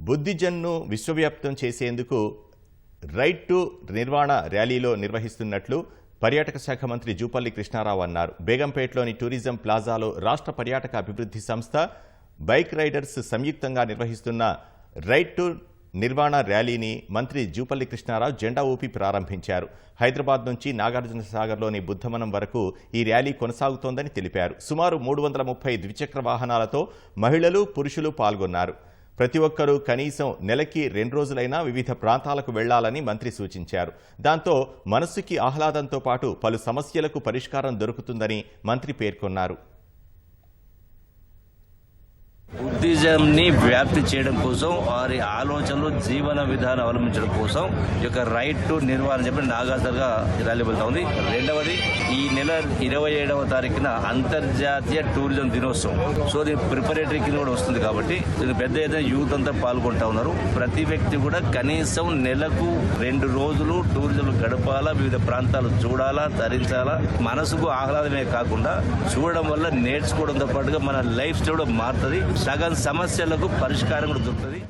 బుద్ధిజన్ను విశ్వవ్యాప్తం చేసేందుకు right to నిర్వాణ ర్యాలీలో నిర్వహిస్తున్నట్లు పర్యాటక శాఖ మంత్రి జూపల్లి కృష్ణారావు అన్నారు. బేగంపేటలోని టూరిజం ప్లాజాలో రాష్ట్ర పర్యాటక అభివృద్ధి సంస్థ బైక్ రైడర్స్ సంయుక్తంగా నిర్వహిస్తున్న రైట్ టు నిర్వాణ ర్యాలీని మంత్రి జూపల్లి కృష్ణారావు జెండా ఊపి ప్రారంభించారు. హైదరాబాద్ నుంచి నాగార్జున సాగర్లోని బుద్ధవనం వరకు ఈ ర్యాలీ కొనసాగుతోందని తెలిపారు. సుమారు మూడు వందల ముప్పై ద్విచక్ర వాహనాలతో మహిళలు పురుషులు పాల్గొన్నారు. ప్రతి ఒక్కరూ కనీసం నెలకి రెండు రోజులైనా వివిధ ప్రాంతాలకు వెళ్ళాలని మంత్రి సూచించారు. దాంతో మనస్సుకి ఆహ్లాదంతో పాటు పలు సమస్యలకు పరిష్కారం దొరుకుతుందని మంత్రి పేర్కొన్నారు. బుద్ధిజంని వ్యాప్తి చేయడం కోసం వారి ఆలోచనలు జీవన విధానం అవలంబించడం కోసం ఈ యొక్క రైట్ టు నిర్వహణ చెప్పి నాగాసర్గా ర్యాలీ వెళ్తా ఉంది. రెండవది ఈ నెల ఇరవై ఏడవ తారీఖున అంతర్జాతీయ టూరిజం దినోత్సవం. సో దీని ప్రిపరేటరీ కింద కూడా వస్తుంది కాబట్టి దీని పెద్ద ఎత్తున యూత్ అంతా పాల్గొంటా ఉన్నారు. ప్రతి వ్యక్తి కూడా కనీసం నెలకు రెండు రోజులు టూరిజం గడపాలా వివిధ ప్రాంతాలు చూడాలా ధరించాలా మనసుకు ఆహ్లాదమే కాకుండా చూడడం వల్ల నేర్చుకోవడంతో పాటుగా మన లైఫ్ స్టైల్ కూడా మారుతుంది. సగం సమస్యలకు పరిష్కారం కూడా దొరుకుతుంది.